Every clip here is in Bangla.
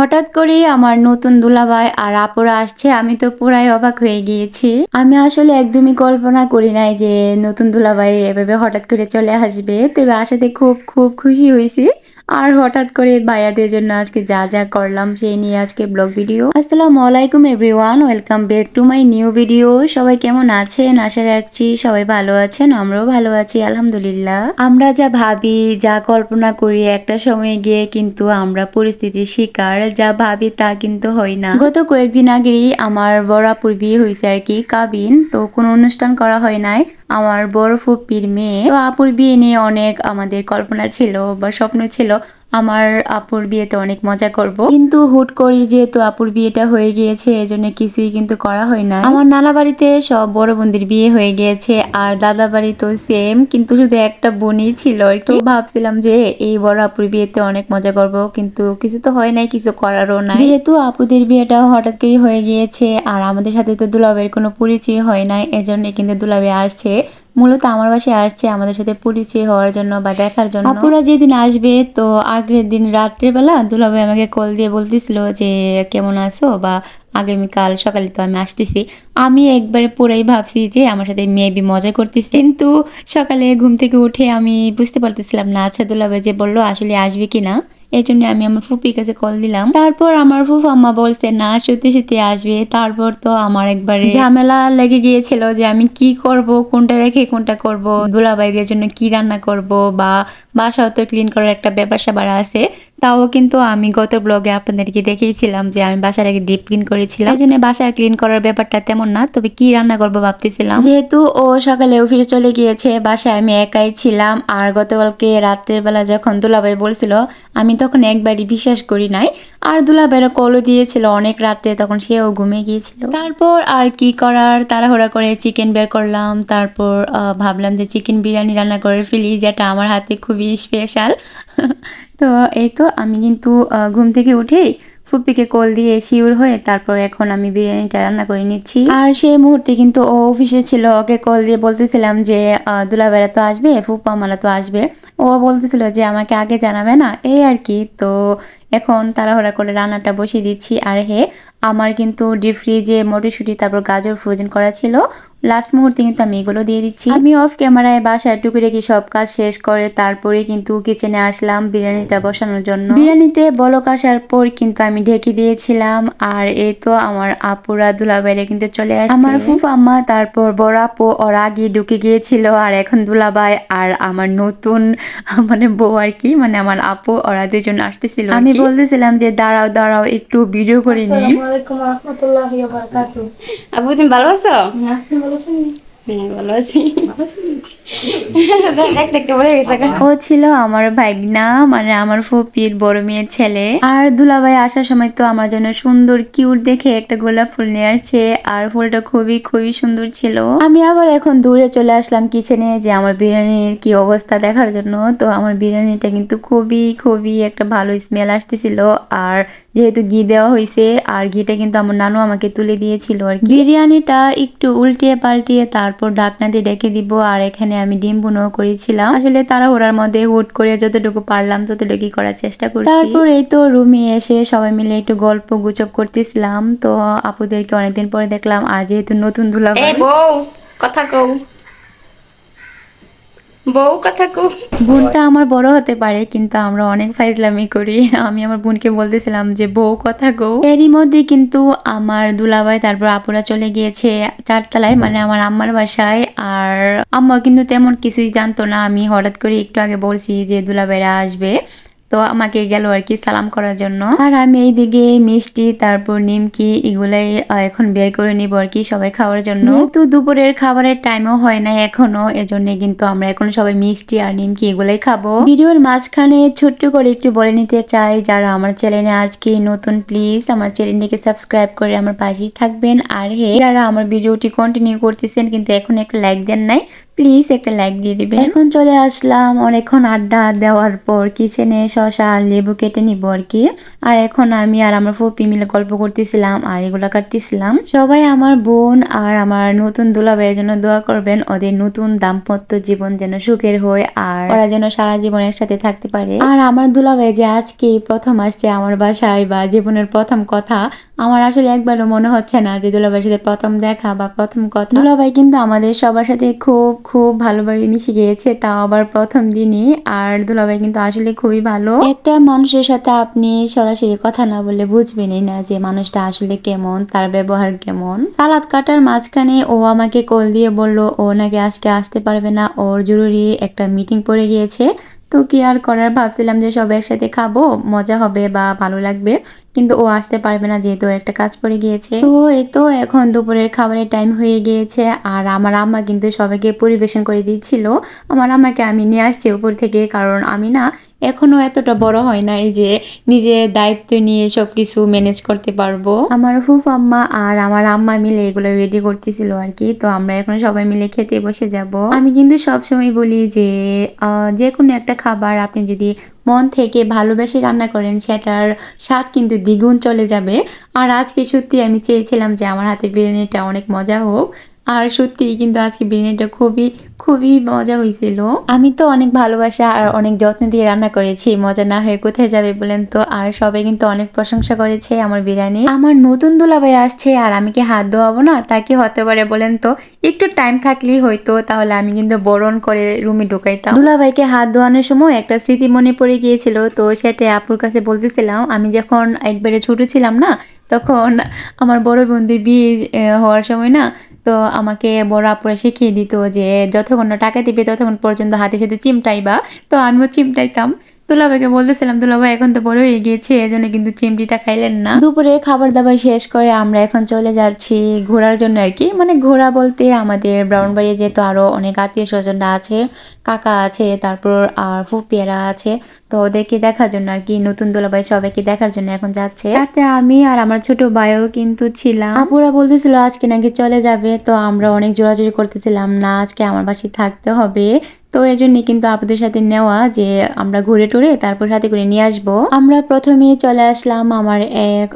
হঠাৎ করেই আমার নতুন দুলাভাই আর আপরা আসছে, আমি তো পুরাই অবাক হয়ে গিয়েছি। আমি আসলে একদমই কল্পনা করি নাই যে নতুন দুলাভাই এভাবে হঠাৎ করে চলে আসবে। তবে আসাতে খুব খুব খুশি হয়েছি। আর হঠাৎ করে ভাইয়াদের জন্য আজকে যা যা করলাম সেই নিয়ে আজকে ব্লগ ভিডিও। আসসালামু আলাইকুম everyone welcome back to my new video সবাই কেমন আছেন? আশা রাখছি সবাই ভালো আছেন, আমরাও ভালো আছি, আলহামদুলিল্লাহ। আমরা যা ভাবি, যা কল্পনা করি একটা সময় গিয়ে কিন্তু আমরা পরিস্থিতির শিকার, যা ভাবি তা কিন্তু হয় না। গত কয়েকদিন আগেই আমার বড় আপুর বিয়ে হয়েছে আর কি, কাবিন। তো কোনো অনুষ্ঠান করা হয় নাই, আমার বড় ফুপির মেয়ে। তো আপুর বিয়ে নিয়ে অনেক আমাদের কল্পনা ছিল বা স্বপ্ন ছিল আমার আপুর বিয়েতে অনেক মজা করব। কিন্তু হুট করি যেহেতু আপুর বিয়েটা হয়ে গিয়েছে, এজন্য কিছুই কিন্তু করা হয় না। আমার নানা বাড়িতে সব বড় বোনদের বিয়ে হয়ে গিয়েছে, আর দাদা বাড়ি তো সেম কিন্তু শুধু একটা বোনই ছিল আর কি। ভাবছিলাম যে এই বড় আপুর বিয়েতে অনেক মজা করব, কিন্তু কিছু তো হয় নাই, কিছু করারও নাই। যেহেতু আপুদের বিয়েটা হঠাৎ করে হয়ে গিয়েছে, আর আমাদের সাথে তো দুলাবের কোনো পরিচয় হয় নাই এজন্য কিন্তু দুলাবে আসছে। মূলত আমার বাসায় আসছে আমাদের সাথে পরিচয় হওয়ার জন্য বা দেখার জন্য। আপুরা যেদিন আসবে, তো আগের দিন রাত্রেবেলা দুলাভাই আমাকে কল দিয়ে বলতেছিল যে, কেমন আছো? বা আগামীকাল সকালে তো আমি আসতেছি। আমি একবারে পুরাই ভাবছি যে আমার সাথে মেবি মজা করতেছি। কিন্তু সকালে ঘুম থেকে উঠে আমি বুঝতে পারতেছিলাম না আচ্ছা দুলাভাই যে বলল, আসলে আসবে কি না? এই জন্য আমি আমার ফুপির কাছে কল দিলাম। তারপর আমার ফুফু আম্মা বলছে, না, সত্যি সত্যি আসবে। তারপর তো আমার একবারে ঝামেলা লেগে গিয়েছিল যে আমি কি করব, কোনটা রেখে কোনটা করব, দুলাভাইদের জন্য কি রান্না করব বা বাসাও তো ক্লিন করার একটা ব্যাপার স্যাপার আছে। তাও কিন্তু আমি গত ব্লগে আপনাদেরকে দেখিয়েছিলাম যে আমি বাসার আগে ডিপ ক্লিন করেছিলাম। এই জন্য বাসা ক্লিন করার ব্যাপারটা তেমন না, তবে কি রান্না করব ভাবতেছিলাম। যেহেতু ও সকালে অফিসে চলে গিয়েছে, বাসায় আমি একাই ছিলাম আর গতকালকে রাত্রের বেলা যখন দুলাভাই বলছিল, আমি তখন একবারই বিশ্বাস করি নাই। আর দুলাভাইরা কলও দিয়েছিল অনেক রাত্রে, তখন সেও ঘুমিয়ে গিয়েছিল। তারপর আর কি করার, তাড়াহুড়া করে চিকেন বের করলাম। তারপর ভাবলাম যে চিকেন বিরিয়ানি রান্না করে ফেলি, যেটা আমার হাতে খুবই স্পেশাল তো এই তো আমি কিন্তু ঘুম থেকে উঠেই ফুপিকে কল দিয়ে শিওর হয়ে তারপর এখন আমি বিরিয়ানিটা রান্না করে নিচ্ছি। আর সেই মুহূর্তে কিন্তু ও অফিসে ছিল ওকে কল দিয়ে বলতেছিলাম যে আহ, দুলাবেলা তো আসবে ফুপা মালা তো আসবে। ও বলতেছিল যে আমাকে আগে জানাবে না এই আর কি। তো এখন তাড়াহুড়া করে রান্নাটা বসিয়ে দিচ্ছি। আর হে, আমার কিন্তু ডিপ ফ্রিজে মটরশুঁটি, তারপর গাজর ফ্রোজেন করা ছিল। লাস্ট মুহূর্তে কিন্তু আমি এগুলো দিয়ে দিচ্ছি। আমি অফ ক্যামেরায় বাসায় টুকুরে রেখে সব কাজ শেষ করে তারপরে কিন্তু কিচেনে আসলাম বিরিয়ানিটা বসানোর জন্য। বিরিয়ানিতে বলক আসার পর কিন্তু আমি ঢেকে দিয়েছিলাম। আর এই তো আমার আপুরা দুলাবাইরে কিন্তু চলে আসছে। আমার ফুফু আম্মা, তারপর বড় আপু, ওর আগে ঢুকে গিয়েছিল। আর এখন দুলা দুলাবাই আর আমার নতুন মানে বউ আর কি মানে আমার আপু, ওরা দুজন আসতেছিল আমি বলতেছিলাম যে দাঁড়াও দাঁড়াও একটু ভিডিও করে নিই। আসসালামু আলাইকুম রহমতুল্লাহি ওয়া বারাকাতুহু। আপু তুমি ভালো আছো? হ্যাঁ ভালো আছি। দেখ দেখতে পড়ে গেছে এখন। ও ছিল আমার ভাগনা মানে আমার ফুপির বড় মেয়ের ছেলে। আর দুলাভাই আসার সময় তো আমার জন্য সুন্দর কিউট দেখে একটা গোলাপ ফুল নিয়ে আসছে আর ফুলটা খুবই খুবই সুন্দর ছিল। আমি আবার এখন দূরে চলে আসলাম কিচেনে যে আমার বিরিয়ানির কি অবস্থা দেখার জন্য। তো আমার বিরিয়ানিটা কিন্তু খুবই খুবই একটা ভালো স্মেল আসতেছিল। আর যেহেতু ঘি দেওয়া হয়েছে আর ঘিটা কিন্তু আমার নানু আমাকে তুলে দিয়েছিল আর কি। বিরিয়ানিটা একটু উল্টিয়ে পাল্টিয়ে তারপর ঢাকনা দিয়ে ডেকে দিব আর এখানে আমি ডিম বুনো করেছিলাম। আসলে তারা ওরার মধ্যে হুট করে যতটুকু পারলাম ততটুকু করার চেষ্টা করছি। তারপর এই তো রুমে এসে সবাই মিলে একটু গল্প গুজব করতেছিলাম। তো আপুদেরকে অনেকদিন পরে দেখলাম আর যেহেতু নতুন ধুলা কথা কও। বউ কথা কো বোনটা আমার বড় হতে পারে, কিন্তু আমরা অনেক ফাইজলামি করি। আমি আমার বোনকে বলতেছিলাম যে, বউ কথা গো এরই মধ্যে কিন্তু আমার দুলাভাই, তারপর আপুরা চলে গিয়েছে চারতলায় মানে আমার আম্মার বাসায়। আর আম্মা কিন্তু তেমন কিছুই জানতো না। আমি হঠাৎ করে একটু আগে বলছি যে, দুলাভাইরা আসবে। তো আমাকে গেল আর কি সালাম করার জন্য। আর আমি এইদিকে মিষ্টি, তারপর নিমকি এগুলাই এখন বের করে নিব আর কি সবাই খাওয়ার জন্য। তো দুপুরের খাবারের টাইমও হয় না এখনও, এজন্য কিন্তু আমরা এখন সবাই মিষ্টি আর নিমকি এগুলাই খাব। ভিডিওর মাঝখানে ছোট্ট করে একটু বলে নিতে চাই, যারা আমার চ্যানেলে আজকে নতুন প্লিজ আমার চ্যানেলটিকে সাবস্ক্রাইব করে আমার পাশেই থাকবেন। আর হে, যারা আমার ভিডিওটি কন্টিনিউ করতেছেন কিন্তু এখন একটা লাইক দেন নাই প্লিজ একটা লাইক দিয়ে দিবে এখন চলে আসলাম অনেকক্ষণ আড্ডা দেওয়ার পর কিচেনে শশা আর লেবু কেটে নিব আর কি। আর এখন আমি আর আমার ফুপি মিলে গল্প করতেছিলাম আর এগুলো কাটতেছিলাম। সবাই আমার বোন আর আমার নতুন দুলাভাইয়ের জন্য দোয়া করবেন, ওদের নতুন দাম্পত্য জীবন যেন সুখের হয় আর ওরা যেন সারা জীবন একসাথে থাকতে পারে। আর আমার দুলাভাই যে আজকে প্রথম আসছে আমার বাসায় বা জীবনের প্রথম কথা আমার আসলে একবারও মনে হচ্ছে না যে দুলাভাইয়ের সাথে প্রথম দেখা বা প্রথম কথা। দুলাভাই কিন্তু আমাদের সবার সাথে খুব খুব ভালোভাবে মিশে গিয়েছে, তাও আবার প্রথম দিনই। আর দুলাভাই কিন্তু আসলে খুবই ভালো। একটা মানুষের সাথে আপনি সরাসরি কথা না বললে বুঝবেনই না যে মানুষটা আসলে কেমন, তার ব্যবহার কেমন। সালাদ কাটার মাঝখানে ও আমাকে কল দিয়ে বলল, ও নাকি আজকে আসতে পারবে না, ওর জরুরি একটা মিটিং পড়ে গিয়েছে। তো কি আর করার? ভাবছিলাম যে সবাই একসাথে খাব, মজা হবে বা ভালো লাগবে। কিন্তু ও আসতে পারবে না যেহেতু একটা কাজ পড়ে গিয়েছে। তো এই তো এখন দুপুরের খাবারের টাইম হয়ে গিয়েছে আর আমার আম্মা কিন্তু সবাইকে পরিবেশন করে দিচ্ছিল। আমার আম্মাকে আমি নিয়ে আসছি উপর থেকে কারণ আমি না এখনও এতটা বড় হয় নাই যে নিজে দায়িত্ব নিয়ে সবকিছু ম্যানেজ করতে পারব। আমার ফুফ, আম্মা আর আমার আম্মা মিলে এগুলো রেডি করতেছিল আর কি তো আমরা এখন সবাই মিলে খেতে বসে যাব। আমি কিন্তু সবসময় বলি যে যে কোনো একটা খাবার আপনি যদি মন থেকে ভালোবেসে রান্না করেন, সেটার স্বাদ কিন্তু দ্বিগুণ চলে যাবে। আর আজকে সত্যি আমি চেয়েছিলাম যে আমার হাতে বিরিয়ানিটা অনেক মজা হোক। আর সত্যি কিন্তু আজকে বিরিয়ানিটা খুবই খুবই মজা হয়েছিল। আমি তো অনেক ভালোবাসা আর অনেক যত্ন দিয়ে রান্না করেছি, মজা না হয়ে কোথায় যাবে বলেন তো? আর সবাই কিন্তু অনেক প্রশংসা করেছে আমার বিরিয়ানি। আমার নতুন দুলাভাই আসছে আর আমি কি হাত ধোয়াবো না? তা কি হতে পারে বলেন তো? একটু টাইম থাকলেই হয়তো, তাহলে আমি কিন্তু বরণ করে রুমে ঢুকাইতাম। দুলাভাইকে হাত ধোয়ানোর সময় একটা স্মৃতি মনে পড়ে গিয়েছিল, তো সেটা আপুর কাছে বলতেছিলাম। আমি যখন একবারে ছোট ছিলাম না, তখন আমার বড় বোনদের বিয়ে হওয়ার সময় না তো আমাকে বড় আপুরা শিখিয়ে দিত যে যতক্ষণ টাকা দিবে ততক্ষণ পর্যন্ত হাতে সাথে চিমটাইবা। তো আমিও চিমটাইতাম। দুলাভাইকে বলতেছিলাম দুলাভাই এখন তো বড় হয়ে গিয়েছে এজন্য কিন্তু চিমটিটা খাইলেন না। দুপুরে খাবার দাবার শেষ করে আমরা এখন চলে যাচ্ছি ঘোরার জন্য আর কি। মানে ঘোরা বলতে আমাদের ব্রাউন ব্রাউনবাড়িয়ে যেহেতু আরও অনেক আত্মীয় স্বজনরা আছে কাকা আছে তারপর আর ফুপিয়ারা আছে তো ওদেরকে দেখার জন্য আর কি নতুন দুলাভাই সবাইকে দেখার জন্য এখন যাচ্ছে। তাতে আমি আর আমার ছোট ভাইও কিন্তু ছিলাম। আপুরা বলতেছিল আজকে নাকি চলে যাবে। তো আমরা অনেক জোরাজুরি করতেছিলাম না আজকে আমার বাসায় থাকতে হবে। তো এই জন্যই কিন্তু আপুদের সাথে নেওয়া যে আমরা ঘুরে টুরে তারপর সাথে করে নিয়ে আসব। আমরা প্রথমে চলে আসলাম আমার এক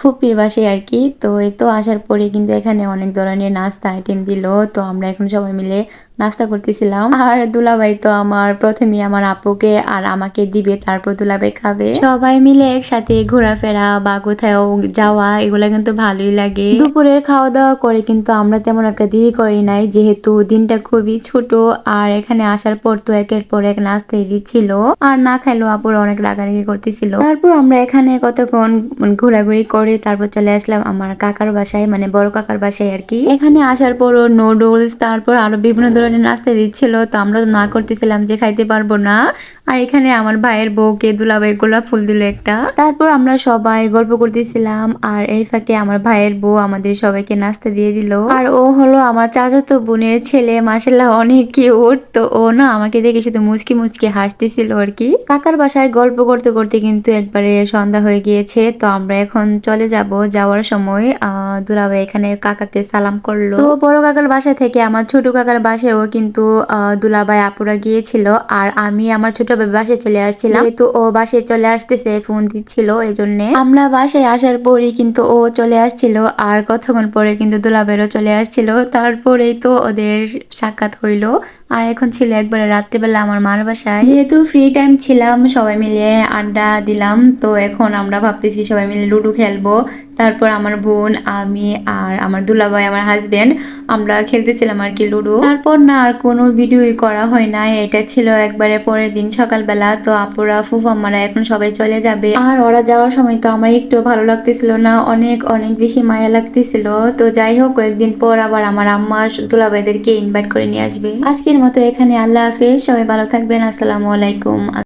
ফুপির বাসে আর কি। তো এই তো আসার পরে কিন্তু এখানে অনেক ধরনের নাস্তা আইটেম দিল। তো আমরা এখন সবাই মিলে নাস্তা করতেছিলাম। আর দুলাভাই তো আমার প্রথমে আমার আপুকে আর আমাকে দিবে, তারপর দুলাভাই খাবে। সবাই মিলে একসাথে ঘোরাফেরা বা কোথাও যাওয়া, এগুলা কিন্তু ভালোই লাগে। দুপুরের খাওয়া দাওয়া করে কিন্তু আমরা তেমন একটা দেরি করি নাই, যেহেতু দিনটা খুবই ছোট আর এখানে আসার পর তো একের পর এক নাস্তাই দিচ্ছিল। আর না খাইলেও আপুর অনেক রাগারাগি করতেছিল। তারপর আমরা এখানে কতক্ষণ ঘোরাঘুরি করে তারপর চলে আসলাম আমার কাকার বাসায় মানে বড় কাকার বাসায় আর কি। এখানে আসার পরও নুডলস তারপর আরও বিভিন্ন ধরনের নাস্তা দিচ্ছিল তো আমরা তো না করতেছিলাম যে খাইতে পারব না। আর এখানে আমার ভাইয়ের বউকে দুলাভাই গোলাপ ফুল দিল একটা। তারপর আমরা সবাই গল্প করতেছিলাম আর এই ফাঁকে আমার ভাইয়ের বউ আমাদের সবাইকে নাস্তা দিয়ে দিল। আর ও হলো আমার চাচাতো বোনের ছেলে মাসাল্লাহ অনেক কিউট তো ও না আমাকে দেখে শুধু মুচকি মুচকি হাসতেছিল আর কি। কাকার বাসায় গল্প করতে করতে কিন্তু একবারে সন্ধ্যা হয়ে গিয়েছে, তো আমরা এখন চলে যাব যাওয়ার সময়। দুলাভাই এখানে কাকাকে সালাম করল। তো বড় কাকার বাসা থেকে আমার ছোট কাকার বাসায়ও কিন্তু দুলাভাই আপুরা গিয়েছিল। আর আমি আমার ছোট ভাই বাসায় চলে আসছিলাম। যেহেতু ও বাসায় চলে আসতেছে ফোন দিচ্ছিল এই জন্য আমরা বাসায় আসার পরেই কিন্তু ও চলে আসছিল আর কতক্ষণ পরে কিন্তু দুলাভাইরও চলে আসছিল। তারপরেই তো ওদের সাক্ষাৎ হইল আর এখন ছিল একবারে রাত্রেবেলা আমার মার বাসায়। যেহেতু ফ্রি টাইম ছিলাম সবাই মিলে আড্ডা দিলাম তো এখন আমরা ভাবতেছি সবাই মিলে লুডো খেলব। তারপর আমার বোন, আমি আর আমার দুলাভাই, আমার হাজবেন্ড আমরা খেলতেছিলাম আর কি লুডো। তারপর না আর কোনো ভিডিওই করা হয় নাই। এটা ছিল একবারে পরের দিন সকালবেলা। তো আপুরা ফুফাম্মারা এখন সবাই চলে যাবে। আর ওরা যাওয়ার সময় তো আমার একটু ভালো লাগতেছিল না। অনেক অনেক বেশি মায়া লাগতেছিল। তো যাই হোক, কয়েকদিন পর আবার আমার আম্মা দুলাভাইদেরকে ইনভাইট করে নিয়ে আসবে। আজকের মতো এখানে আল্লাহ হাফেজ। সবাই ভালো থাকবেন। আসসালামু আলাইকুম।